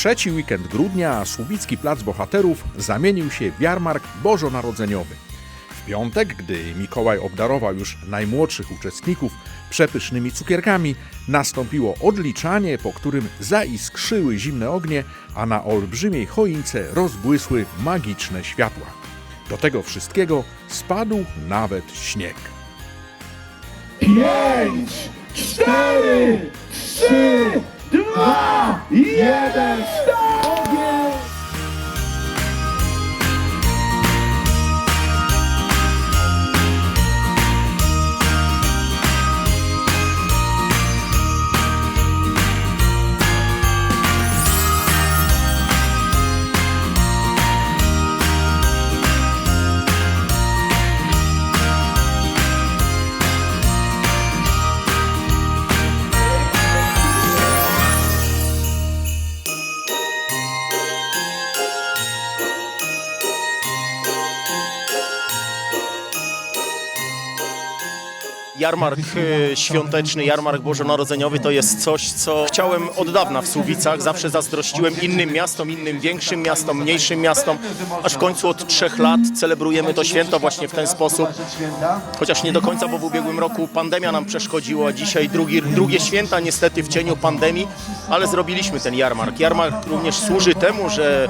trzeci weekend grudnia Słubicki Plac Bohaterów zamienił się w jarmark bożonarodzeniowy. W piątek, gdy Mikołaj obdarował już najmłodszych uczestników przepysznymi cukierkami, nastąpiło odliczanie, po którym zaiskrzyły zimne ognie, a na olbrzymiej choince rozbłysły magiczne światła. Do tego wszystkiego spadł nawet śnieg. Pięć, cztery, Jarmark e, świąteczny, jarmark bożonarodzeniowy to jest coś, co chciałem od dawna w Słubicach. Zawsze zazdrościłem innym miastom, innym większym miastom, mniejszym miastom. Aż w końcu od trzech lat celebrujemy to święto właśnie w ten sposób. Chociaż nie do końca, bo w ubiegłym roku pandemia nam przeszkodziła. a Dzisiaj drugi, drugie święta niestety w cieniu pandemii, ale zrobiliśmy ten jarmark. Jarmark również służy temu, że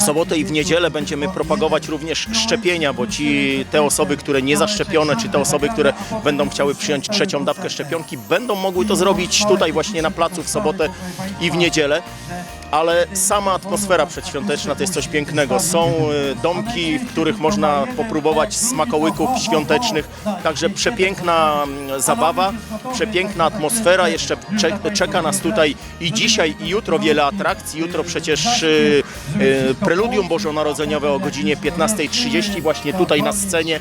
w sobotę i w niedzielę będziemy propagować również szczepienia, bo ci, te osoby, które nie zaszczepione, czy te osoby, które będą chciały przyjąć trzecią dawkę szczepionki, będą mogły to zrobić tutaj właśnie na placu w sobotę i w niedzielę. Ale sama atmosfera przedświąteczna to jest coś pięknego. Są y, domki, w których można popróbować smakołyków świątecznych. Także przepiękna mm, zabawa, przepiękna atmosfera. Jeszcze cze- czeka nas tutaj i dzisiaj, i jutro wiele atrakcji. Jutro przecież y, y, preludium bożonarodzeniowe o godzinie 15.30 właśnie tutaj na scenie.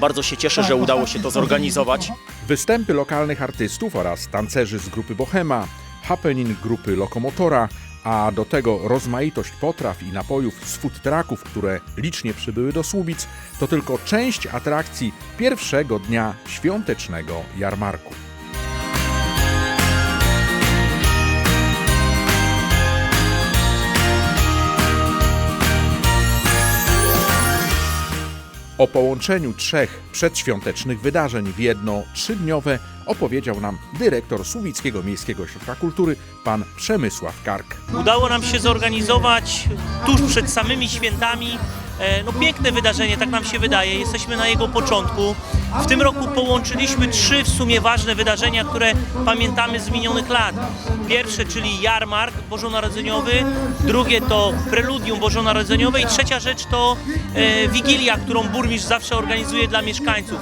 Bardzo się cieszę, że udało się to zorganizować. Występy lokalnych artystów oraz tancerzy z grupy Bohema, happening grupy Lokomotora, a do tego rozmaitość potraw i napojów z food trucków, które licznie przybyły do Słubic, to tylko część atrakcji pierwszego dnia świątecznego jarmarku. O połączeniu trzech przedświątecznych wydarzeń w jedno trzydniowe opowiedział nam dyrektor Słubickiego Miejskiego Ośrodka Kultury, pan Przemysław Kark. Udało nam się zorganizować tuż przed samymi świętami e, no piękne wydarzenie, tak nam się wydaje. Jesteśmy na jego początku. W tym roku połączyliśmy trzy w sumie ważne wydarzenia, które pamiętamy z minionych lat. Pierwsze, czyli jarmark bożonarodzeniowy, drugie to preludium bożonarodzeniowe i trzecia rzecz to e, wigilia, którą burmistrz zawsze organizuje dla mieszkańców.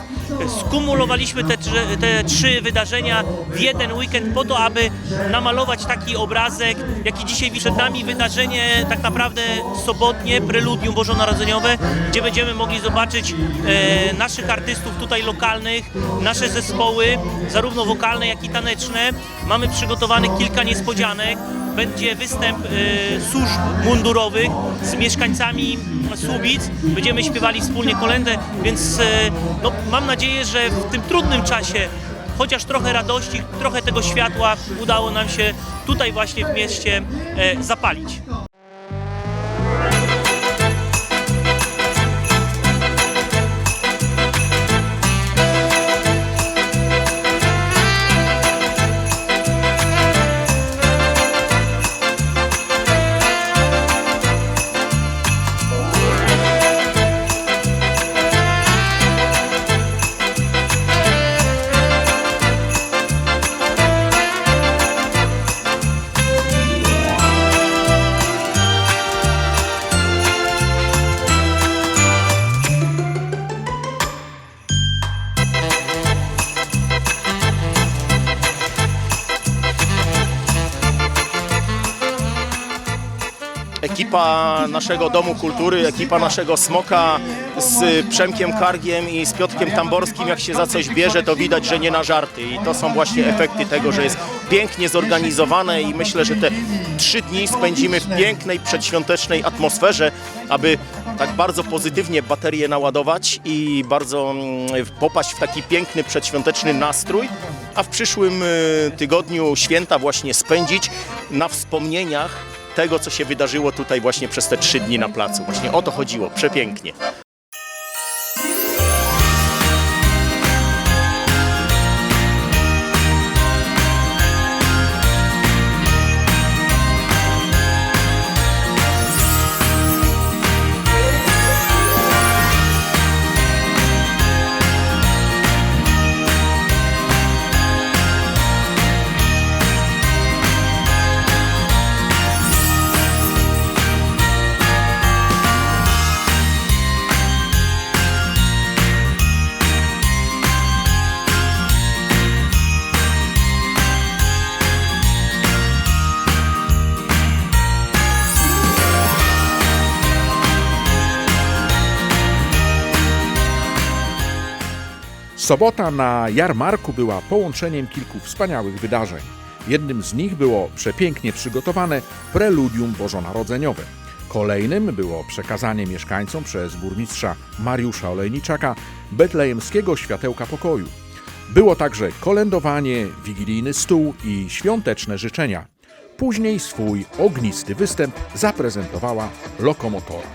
Skumulowaliśmy te, te trzy wydarzenia w jeden weekend po to, aby namalować taki obrazek, jaki dzisiaj przed nami. Wydarzenie tak naprawdę sobotnie, preludium bożonarodzeniowe, gdzie będziemy mogli zobaczyć e, naszych artystów tutaj lokalnych, nasze zespoły, zarówno wokalne, jak i taneczne. Mamy przygotowanych kilka niespodzianek. Będzie występ e, służb mundurowych z mieszkańcami Słubic. Będziemy śpiewali wspólnie kolendę, więc e, no, mam nadzieję, że w tym trudnym czasie chociaż trochę radości, trochę tego światła udało nam się tutaj właśnie w mieście e, zapalić. Ekipa naszego Domu Kultury, ekipa naszego Smoka z Przemkiem Kargiem i z Piotrkiem Tamborskim, jak się za coś bierze, to widać, że nie na żarty. I to są właśnie efekty tego, że jest pięknie zorganizowane i myślę, że te trzy dni spędzimy w pięknej, przedświątecznej atmosferze, aby tak bardzo pozytywnie baterię naładować i bardzo mm, popaść w taki piękny, przedświąteczny nastrój. a w przyszłym y, tygodniu święta właśnie spędzić na wspomnieniach tego, co się wydarzyło tutaj właśnie przez te trzy dni na placu. Właśnie o to chodziło, przepięknie. Sobota na jarmarku była połączeniem kilku wspaniałych wydarzeń. Jednym z nich było przepięknie przygotowane preludium bożonarodzeniowe. Kolejnym było przekazanie mieszkańcom przez burmistrza Mariusza Olejniczaka betlejemskiego światełka pokoju. Było także kolędowanie, wigilijny stół i świąteczne życzenia. Później swój ognisty występ zaprezentowała lokomotora.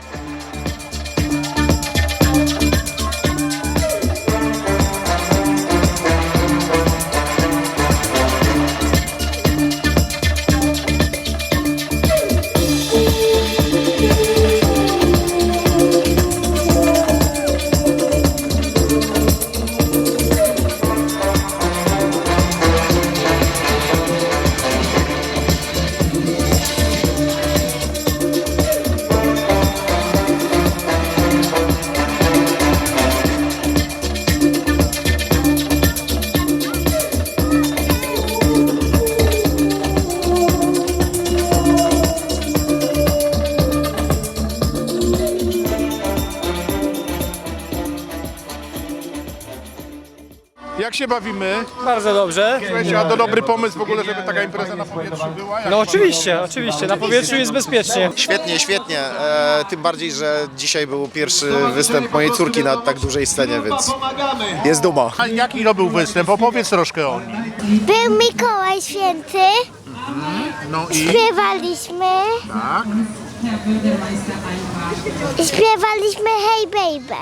Się bawimy? Bardzo dobrze. Słuchajcie, a to dobry pomysł w ogóle, żeby taka impreza na powietrzu była? Jak No oczywiście, oczywiście. Na powietrzu jest bezpiecznie. Świetnie, świetnie. E, tym bardziej, że dzisiaj był pierwszy występ mojej córki na tak dużej scenie, więc jest duma. A jaki to był występ? Opowiedz troszkę o nim. Był Mikołaj Święty, No i... śpiewaliśmy. Tak. Śpiewaliśmy Hey Baby.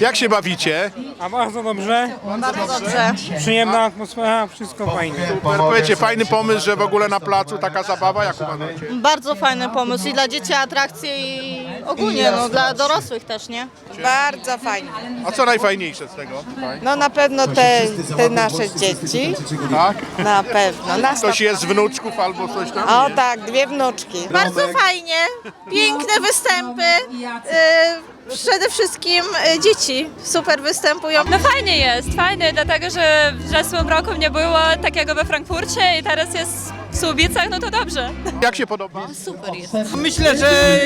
Jak się bawicie? A bardzo dobrze. Bardzo dobrze. Przyjemna atmosfera, wszystko fajnie. Super, powiecie, fajny pomysł, że w ogóle na placu taka zabawa, jak uważacie? Bardzo fajny pomysł i dla dzieci atrakcje i ogólnie no, dla dorosłych też, nie? Bardzo fajnie. A co najfajniejsze z tego? No na pewno te, te nasze dzieci. Tak? Na pewno. Na sto... Ktoś jest z wnuczków albo coś tam? O tak, dwie wnuczki. Bardzo fajnie, piękne występy. Y, Przede wszystkim y, dzieci super występują. No fajnie jest, fajnie, dlatego że w zeszłym roku nie było takiego we Frankfurcie i teraz jest w Słubicach, no to dobrze. Jak się podoba? Super jest. Myślę, że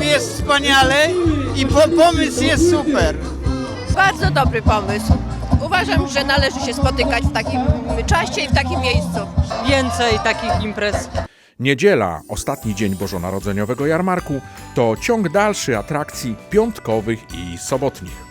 jest wspaniale i pomysł jest super. Bardzo dobry pomysł. Uważam, że należy się spotykać w takim czasie i w takim miejscu. Więcej takich imprez. Niedziela, ostatni dzień bożonarodzeniowego jarmarku, to ciąg dalszy atrakcji piątkowych i sobotnich.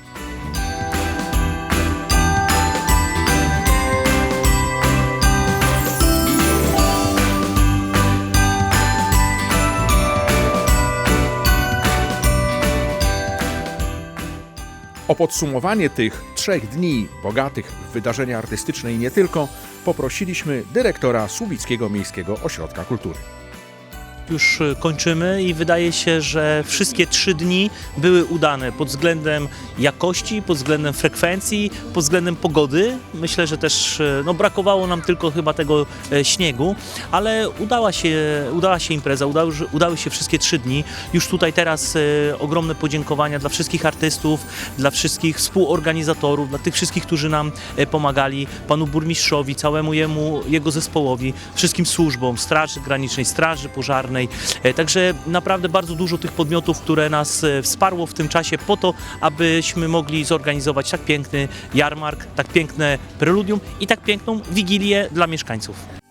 O podsumowanie tych trzech dni bogatych w wydarzenia artystyczne i nie tylko, poprosiliśmy dyrektora Słubickiego Miejskiego Ośrodka Kultury. Już y, kończymy i wydaje się, że wszystkie trzy dni były udane pod względem jakości, pod względem frekwencji, pod względem pogody. Myślę, że też y, no, brakowało nam tylko chyba tego e, śniegu, ale udała się, udała się impreza, udały, udały się wszystkie trzy dni. Już tutaj teraz e, ogromne podziękowania dla wszystkich artystów, dla wszystkich współorganizatorów, dla tych wszystkich, którzy nam e, pomagali, panu burmistrzowi, całemu jemu, jego zespołowi, wszystkim służbom, Straży Granicznej, Straży Pożarnej. E, Także naprawdę bardzo dużo tych podmiotów, które nas e, wsparło w tym czasie po to, abyśmy mogli zorganizować tak piękny jarmark, tak piękne preludium i tak piękną wigilię dla mieszkańców.